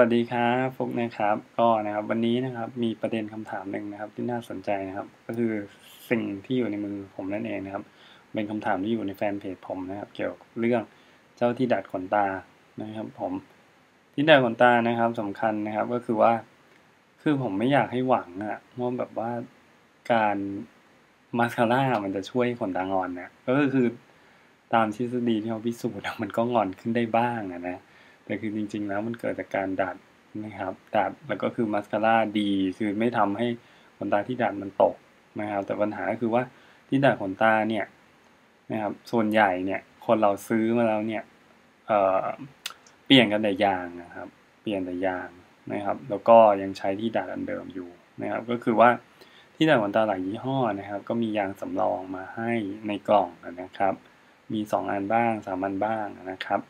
วัสดีครับฟุกนะครับก็นะครับวันนี้นะครับมีประเด็นคำถามหนึ่งนะครับ ที่น่าสนใจนะครับ ก็คือสิ่งที่อยู่ในมือผมนั่นเองนะครับ เป็นคำถามที่อยู่ในแฟนเพจผมนะครับ เกี่ยวกับเรื่องเจ้าที่ดัดขนตานะครับ ผมที่ดัดขนตานะครับสำคัญนะครับก็คือว่า คือผมไม่อยากให้หวังอะว่าแบบว่าการมาสคาร่ามันจะช่วยขนตางอนเนี่ยก็คือตามทฤษฎีที่เขาพิสูจน์มันก็งอนขึ้นได้บ้างนะ แต่คือจริง ๆ แล้วมันเกิดจากการดัดนะครับ ดัดแล้วก็คือมาสคาร่าดีคือไม่ทำให้ขนตาที่ดัดมันตกนะครับ แต่ปัญหาก็คือว่าที่ดัดขนตาเนี่ยนะครับ ส่วนใหญ่เนี่ยคนเราซื้อมาแล้วเนี่ยเเปลี่ยนกันแต่ยางนะครับ เปลี่ยนแต่ยางนะครับ แล้วก็ยังใช้ที่ดัดอันเดิมอยู่นะครับ ก็คือว่าที่ดัดขนตาหลายยี่ห้อนะครับ ก็มียางสำรองมาให้ในกล่องนะครับ มีสองอันบ้างสามอันบ้างนะครับ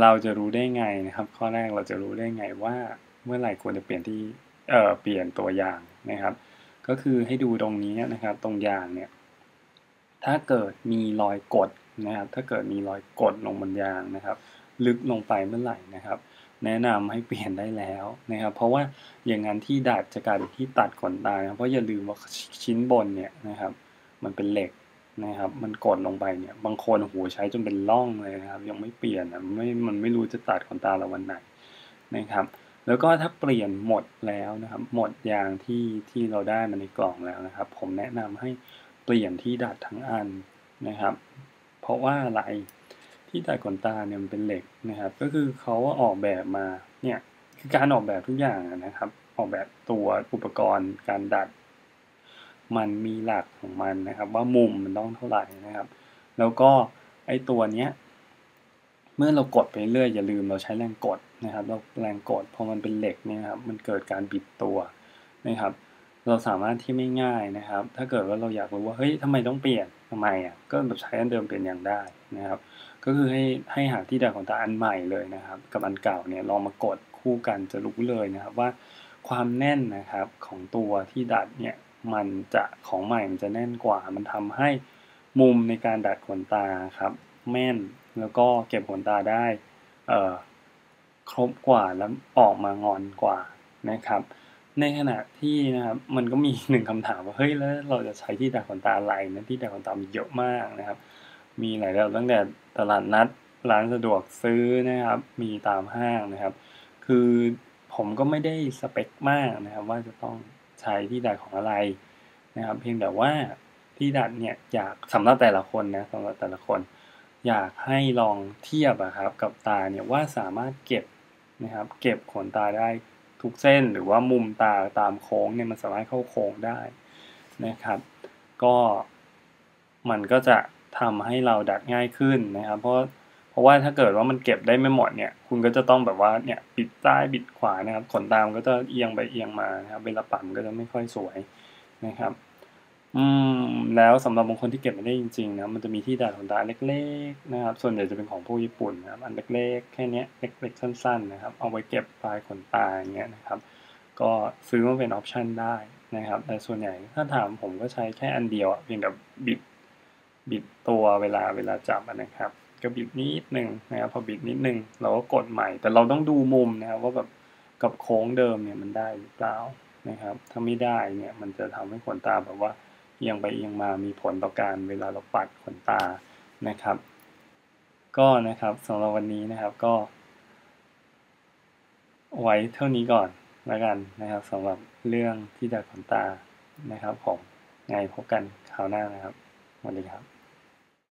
เราจะรู้ได้ไงนะครับ ข้อแรกเราจะรู้ได้ไงว่าเมื่อไหร่ควรจะเปลี่ยนที่เอ่อเปลี่ยนตัวอย่างนะครับ ก็คือให้ดูตรงนี้นะครับ ตรงยางเนี่ย ถ้าเกิดมีรอยกดนะครับ ถ้าเกิดมีรอยกดลงบนยางนะครับ ลึกลงไปเมื่อไหร่นะครับ แนะนำให้เปลี่ยนได้แล้วนะครับ เพราะว่าอย่างนั้นที่ดัดจะกลายเป็นที่ตัดขนตาเพราะอย่าลืมว่าชิ้นบนเนี่ยนะครับ มันเป็นเหล็ก นะครับ มันกดลงไปเนี่ย บางคนหูใช้จนเป็นร่องเลยนะครับ ยังไม่เปลี่ยนนะไม่มันไม่รู้จะตัดขนตาเราวันไหนนะครับ แล้วก็ถ้าเปลี่ยนหมดแล้วนะครับ หมดยางที่ที่เราได้มาในกล่องแล้วนะครับ ผมแนะนำให้เปลี่ยนที่ดัดทั้งอันนะครับ เพราะว่าอะไรที่ดัดขนตาเนี่ยมันเป็นเหล็กนะครับ ก็คือเขาออกแบบมาเนี่ยคือการออกแบบทุกอย่างนะครับ ออกแบบตัวอุปกรณ์การดัด มันมีหลักของมันนะครับ ว่ามุมมันต้องเท่าไหร่นะครับ แล้วก็ไอตัวเนี้ยเมื่อเรากดไปเรื่อยอย่าลืมเราใช้แรงกดนะครับ เราแรงกดพอมันเป็นเหล็กเนี่ยครับมันเกิดการบิดตัวนะครับ เราสามารถที่ไม่ง่ายนะครับ ถ้าเกิดว่าเราอยากรู้ว่าเฮ้ยทำไมต้องเปลี่ยนทำไมอะก็แบบใช้อันเดิมเปลี่ยนอย่างได้นะครับ ก็คือให้ให้หาที่ดัดของตาอันใหม่เลยนะครับ กับอันเก่าเนี่ยลองมากดคู่กันจะรู้เลยนะครับว่าความแน่นนะครับของตัวที่ดัดเนี่ย มันจะของใหม่มันจะแน่นกว่า มันทำให้มุมในการดัดขนตาครับ แม่นแล้วก็เก็บขนตาได้เอ่อครบกว่าแล้วออกมางอนกว่านะครับ ในขณะที่นะครับมันก็มีหนึ่งคำถามว่าเฮ้ยแล้วเราจะใช้ที่ดัดขนตาอะไรนะที่ดัดขนตามีเยอะมากนะครับ มีหลายแบบตั้งแต่ตลาดนัดร้านสะดวกซื้อนะครับ มีตามห้างนะครับ คือผมก็ไม่ได้สเปคมากนะครับ ว่าจะต้อง ใช้ที่ดัดของอะไรนะครับ เพียงแต่ว่าที่ดัดเนี่ยอยากสำหรับแต่ละคนนะสำหรับแต่ละคน อยากให้ลองเทียบอะครับกับตาเนี่ยว่าสามารถเก็บนะครับ เก็บขนตาได้ทุกเส้นหรือว่ามุมตาตามโค้งเนี่ยมันสามารถเข้าโค้งได้นะครับ ก็มันก็จะทำให้เราดัดง่ายขึ้นนะครับ เพราะ เพราะว่าถ้าเกิดว่ามันเก็บได้ไม่หมดเนี่ย คุณก็จะต้องแบบว่าเนี่ยบิดซ้ายบิดขวานะครับขนตามก็จะเอียงไปเอียงมานะครับเวลาปั่นก็จะไม่ค่อยสวยนะครับ อืมแล้วสำหรับบางคนที่เก็บไม่ได้จริงๆนะมันจะมีที่ดัดขนตาเล็ก ๆ นะครับ ส่วนใหญ่จะเป็นของพวกญี่ปุ่นนะครับ อันเล็กๆแค่นี้เล็กๆสั้น ๆ นะครับ เอาไว้เก็บปลายขนตาอย่างเงี้ยนะครับ ก็ซื้อมาเป็นออปชันได้นะครับ แต่ส่วนใหญ่ถ้าถามผมก็ใช้แค่อันเดียวเพียงแต่บิดบิดตัวเวลาเวลาจับนะครับ ก็บิดนิดหนึ่งนะครับพอบิดนิดหนึ่งเราก็กดใหม่ แต่เราต้องดูมุมนะครับว่าแบบกับโค้งเดิมเนี่ยมันได้หรือเปล่านะครับ ถ้าไม่ได้เนี่ยมันจะทำให้ขนตาแบบว่าเอียงไปเอียงมามีผลต่อการเวลาเราปัดขนตานะครับ ก็นะครับสำหรับวันนี้นะครับก็ ไว้เท่านี้ก่อนแล้วกันนะครับสำหรับเรื่องที่ดัดขนตานะครับผมไงพบกันคราวหน้านะครับสวัสดีครับ